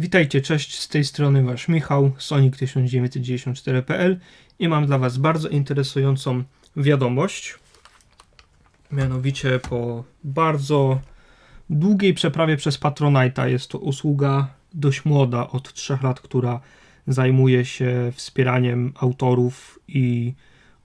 Witajcie, cześć, z tej strony Wasz Michał, Sonic1994.pl i mam dla Was bardzo interesującą wiadomość. Mianowicie po bardzo długiej przeprawie przez Patronite'a, jest to usługa dość młoda, od 3 lat, która zajmuje się wspieraniem autorów i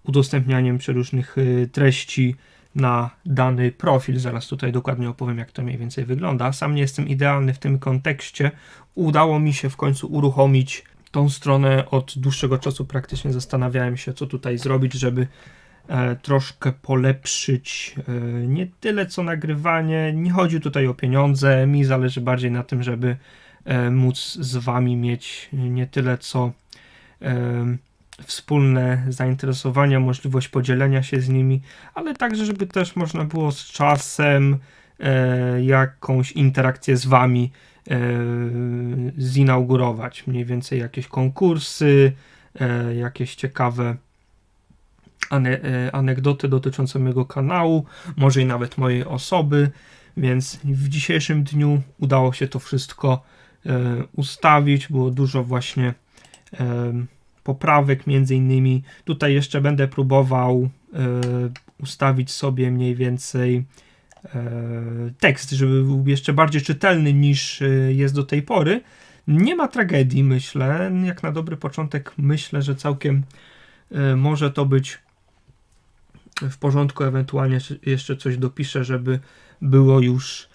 udostępnianiem przeróżnych y, treści na dany profil. Zaraz tutaj dokładnie opowiem, jak to mniej więcej wygląda. Sam nie jestem idealny w tym kontekście. Udało mi się w końcu uruchomić tą stronę. Od dłuższego czasu praktycznie zastanawiałem się, co tutaj zrobić, żeby e, troszkę polepszyć e, nie tyle co nagrywanie. Nie chodzi tutaj o pieniądze. Mi zależy bardziej na tym, żeby e, móc z wami mieć nie tyle co wspólne zainteresowania, możliwość podzielenia się z nimi, ale także, żeby też można było z czasem e, jakąś interakcję z Wami e, zinaugurować. Mniej więcej jakieś konkursy, e, jakieś ciekawe e, anegdoty dotyczące mojego kanału, może i nawet mojej osoby, więc w dzisiejszym dniu udało się to wszystko e, ustawić. Było dużo właśnie e, poprawek między innymi. Tutaj jeszcze będę próbował e, ustawić sobie mniej więcej e, tekst, żeby był jeszcze bardziej czytelny niż e, jest do tej pory. Nie ma tragedii, myślę. Jak na dobry początek myślę, że całkiem może to być w porządku. Ewentualnie jeszcze coś dopiszę, żeby było już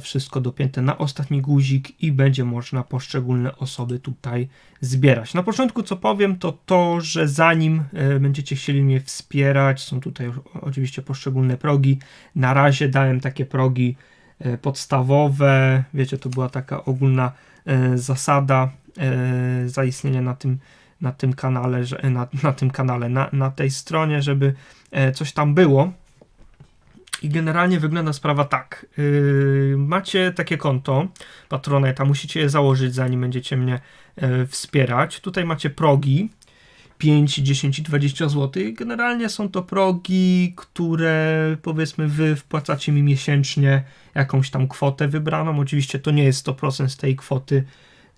wszystko dopięte na ostatni guzik i będzie można poszczególne osoby tutaj zbierać. Na początku co powiem to to, że zanim e, będziecie chcieli mnie wspierać, są tutaj oczywiście poszczególne progi. Na razie dałem takie progi e, podstawowe, wiecie, to była taka ogólna e, zasada e, zaistnienia na tym na tym kanale, na, na tym kanale, na, na tej stronie, żeby e, coś tam było. I generalnie wygląda sprawa tak. Yy, macie takie konto Patronite'a, musicie je założyć, zanim będziecie mnie yy, wspierać. Tutaj macie progi 5, 10 i 20 zł. Generalnie są to progi, które powiedzmy wy wpłacacie mi miesięcznie jakąś tam kwotę wybraną. Oczywiście to nie jest 100% z tej kwoty.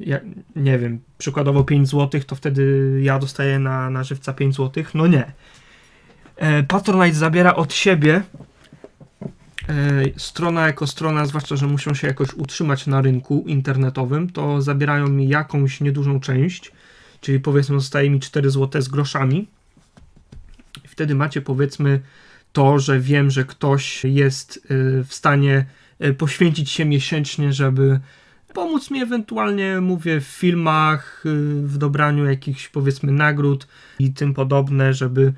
Ja, nie wiem, przykładowo 5 zł, to wtedy ja dostaję na, na żywca 5 zł. No nie. E, Patronite zabiera od siebie strona jako strona, zwłaszcza, że muszą się jakoś utrzymać na rynku internetowym, to zabierają mi jakąś niedużą część, czyli powiedzmy zostaje mi 4 zł z groszami. Wtedy macie powiedzmy to, że wiem, że ktoś jest e, w stanie e, poświęcić się miesięcznie, żeby pomóc mi ewentualnie, mówię, w filmach, w dobraniu jakichś powiedzmy nagród i tym podobne, żeby e,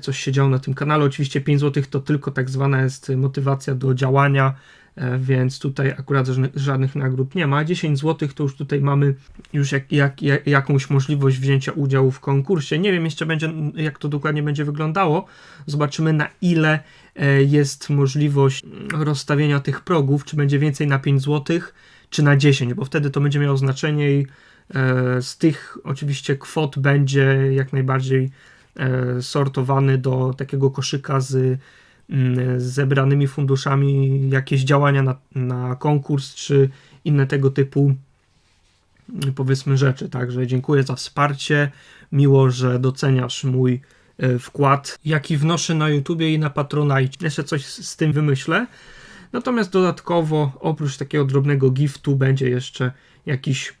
coś się działo na tym kanale. Oczywiście 5 zł to tylko tak zwana jest motywacja do działania, e, więc tutaj akurat żadnych- nagród nie ma. 10 zł to już tutaj mamy już jak, jak, jak, jakąś możliwość wzięcia udziału w konkursie. Nie wiem jeszcze będzie, jak to dokładnie będzie wyglądało. Zobaczymy na ile e, jest możliwość rozstawienia tych progów, czy będzie więcej na 5 zł, czy na 10, bo wtedy to będzie miało znaczenie i e, z tych oczywiście kwot będzie jak najbardziej e, sortowany do takiego koszyka z mm, z zebranymi funduszami jakieś działania na, na konkurs czy inne tego typu mm, powiedzmy rzeczy. Także dziękuję za wsparcie. Miło, że doceniasz mój e, wkład, jaki wnoszę na YouTubie i na Patronite. Jeszcze coś z tym wymyślę. Natomiast dodatkowo, oprócz takiego drobnego giftu, będzie jeszcze jakiś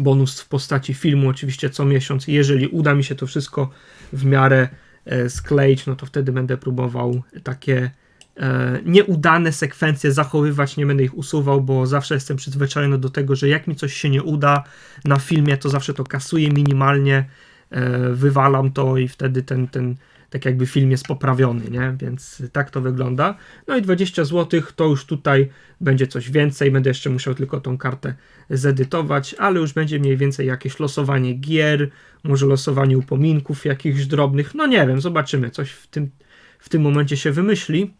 bonus w postaci filmu, oczywiście co miesiąc. Jeżeli uda mi się to wszystko w miarę e, skleić, no to wtedy będę próbował takie e, nieudane sekwencje zachowywać, nie będę ich usuwał, bo zawsze jestem przyzwyczajony do tego, że jak mi coś się nie uda na filmie, to zawsze to kasuję minimalnie, e, wywalam to i wtedy ten, ten tak jakby film jest poprawiony, nie? Więc tak to wygląda. No i 20 zł to już tutaj będzie coś więcej, będę jeszcze musiał tylko tą kartę zedytować, ale już będzie mniej więcej jakieś losowanie gier, może losowanie upominków jakichś drobnych, no nie wiem, zobaczymy, coś w tym, w tym momencie się wymyśli.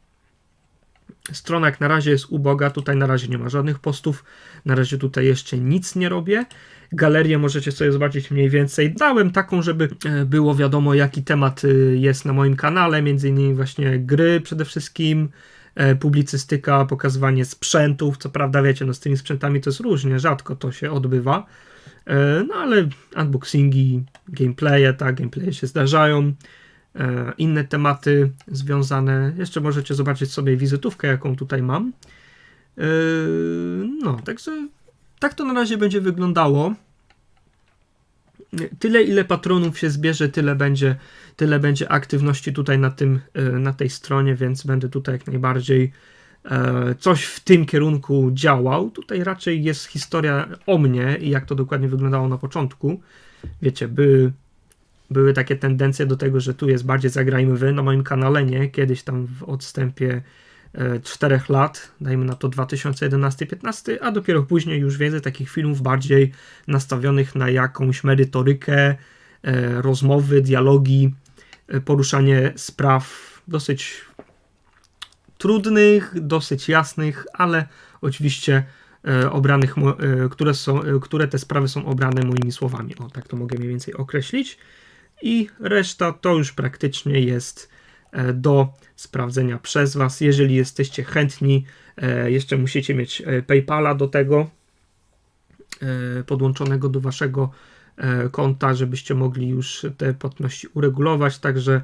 Strona jak na razie jest uboga, tutaj na razie nie ma żadnych postów, na razie tutaj jeszcze nic nie robię. Galerię możecie sobie zobaczyć mniej więcej. Dałem taką, żeby e, było wiadomo jaki temat y, jest na moim kanale, między innymi właśnie gry przede wszystkim, e, publicystyka, pokazywanie sprzętów. Co prawda, wiecie, no z tymi sprzętami to jest różnie, rzadko to się odbywa. E, no ale unboxingi, gameplaye, tak, gameplaye się zdarzają. E, inne tematy związane. Jeszcze możecie zobaczyć sobie wizytówkę, jaką tutaj mam. E, no, także tak to na razie będzie wyglądało. Tyle, ile patronów się zbierze, tyle będzie, tyle będzie aktywności tutaj na, tym, na tej stronie, więc będę tutaj jak najbardziej coś w tym kierunku działał. Tutaj raczej jest historia o mnie i jak to dokładnie wyglądało na początku. Wiecie, by były takie tendencje do tego, że tu jest bardziej zagrajmy wy, na moim kanale nie, kiedyś tam w odstępie e, 4 lat, dajmy na to 2011-15, a dopiero później już więcej takich filmów bardziej nastawionych na jakąś merytorykę, e, rozmowy, dialogi, e, poruszanie spraw dosyć trudnych, dosyć jasnych, ale oczywiście obranych, które, są, które te sprawy są obrane moimi słowami. O, tak to mogę mniej więcej określić i reszta to już praktycznie jest e, do sprawdzenia przez Was. Jeżeli jesteście chętni, e, jeszcze musicie mieć e, PayPala do tego podłączonego do Waszego konta, żebyście mogli już te płatności uregulować. Także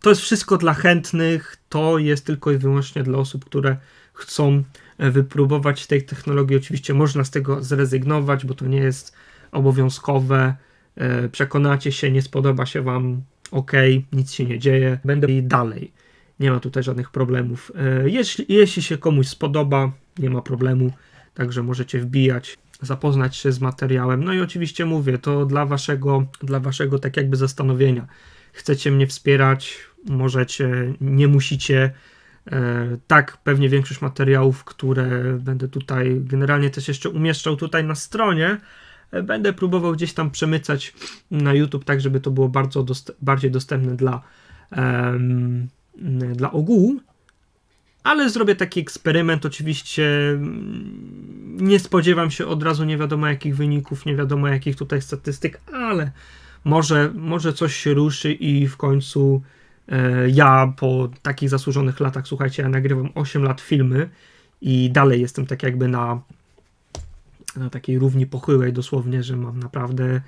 to jest wszystko dla chętnych. To jest tylko i wyłącznie dla osób, które chcą wypróbować tej technologii. Oczywiście można z tego zrezygnować, bo to nie jest obowiązkowe. E, przekonacie się, nie spodoba się Wam, ok, nic się nie dzieje, będę i dalej. Nie ma tutaj żadnych problemów. E, jeśli, jeśli się komuś spodoba, nie ma problemu, także możecie wbijać, zapoznać się z materiałem. No i oczywiście mówię, to dla waszego, dla waszego tak jakby zastanowienia. Chcecie mnie wspierać, możecie, nie musicie. E, tak, pewnie większość materiałów, które będę tutaj generalnie też jeszcze umieszczał tutaj na stronie, Będę próbował gdzieś tam przemycać na YouTube, tak żeby to było bardzo dost bardziej dostępne dla, um, dla ogółu. Ale zrobię taki eksperyment. Oczywiście mm, nie spodziewam się od razu nie wiadomo jakich wyników, nie wiadomo jakich tutaj statystyk, ale może, może coś się ruszy i w końcu e, ja po takich zasłużonych latach, słuchajcie, ja nagrywam 8 lat filmy i dalej jestem tak jakby na na takiej równi pochyłej dosłownie, że mam naprawdę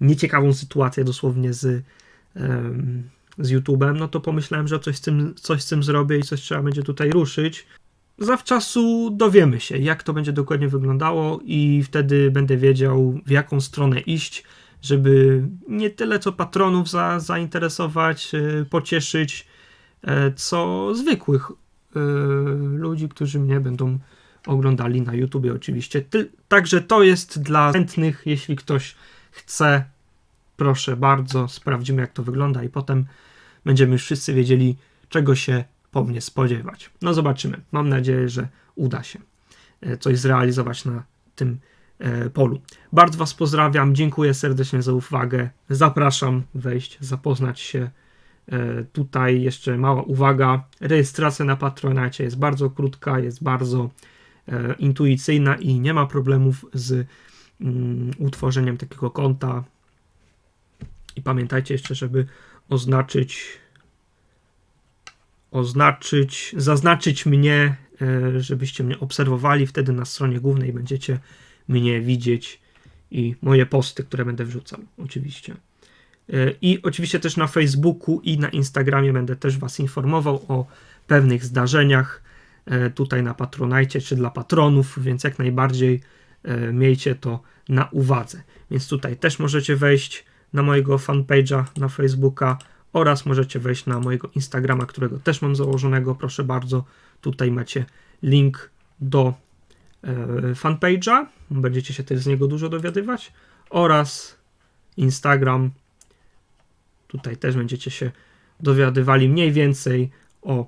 nieciekawą sytuację dosłownie z, z YouTube'em, no to pomyślałem, że coś z, tym, coś z tym zrobię i coś trzeba będzie tutaj ruszyć. Zawczasu dowiemy się, jak to będzie dokładnie wyglądało i wtedy będę wiedział, w jaką stronę iść, żeby nie tyle co patronów za, zainteresować, e, pocieszyć, e, co zwykłych e, ludzi, którzy mnie będą oglądali na YouTube oczywiście. Ty, także to jest dla chętnych, jeśli ktoś chce, proszę bardzo, sprawdzimy jak to wygląda i potem będziemy już wszyscy wiedzieli, czego się po mnie spodziewać. No zobaczymy. Mam nadzieję, że uda się e, coś zrealizować na tym e, polu. Bardzo Was pozdrawiam, dziękuję serdecznie za uwagę. Zapraszam wejść, zapoznać się. E, tutaj jeszcze mała uwaga. Rejestracja na Patronacie jest bardzo krótka, jest bardzo intuicyjna i nie ma problemów z mm, utworzeniem takiego konta. I pamiętajcie jeszcze, żeby oznaczyć oznaczyć, zaznaczyć mnie, e, żebyście mnie obserwowali. Wtedy na stronie głównej będziecie mnie widzieć i moje posty, które będę wrzucał, oczywiście. E, I oczywiście też na Facebooku i na Instagramie będę też Was informował o pewnych zdarzeniach, E, tutaj na Patronajcie czy dla patronów, więc jak najbardziej e, miejcie to na uwadze. Więc tutaj też możecie wejść na mojego fanpage'a na Facebooka oraz możecie wejść na mojego Instagrama, którego też mam założonego. Proszę bardzo, tutaj macie link do e, fanpage'a, będziecie się też z niego dużo dowiadywać oraz Instagram. Tutaj też będziecie się dowiadywali mniej więcej o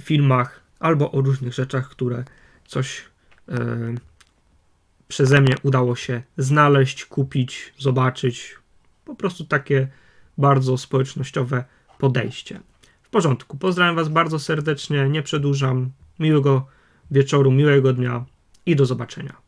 filmach albo o różnych rzeczach, które coś yy, przeze mnie udało się znaleźć, kupić, zobaczyć. Po prostu takie bardzo społecznościowe podejście. W porządku. Pozdrawiam Was bardzo serdecznie, nie przedłużam. Miłego wieczoru, miłego dnia i do zobaczenia.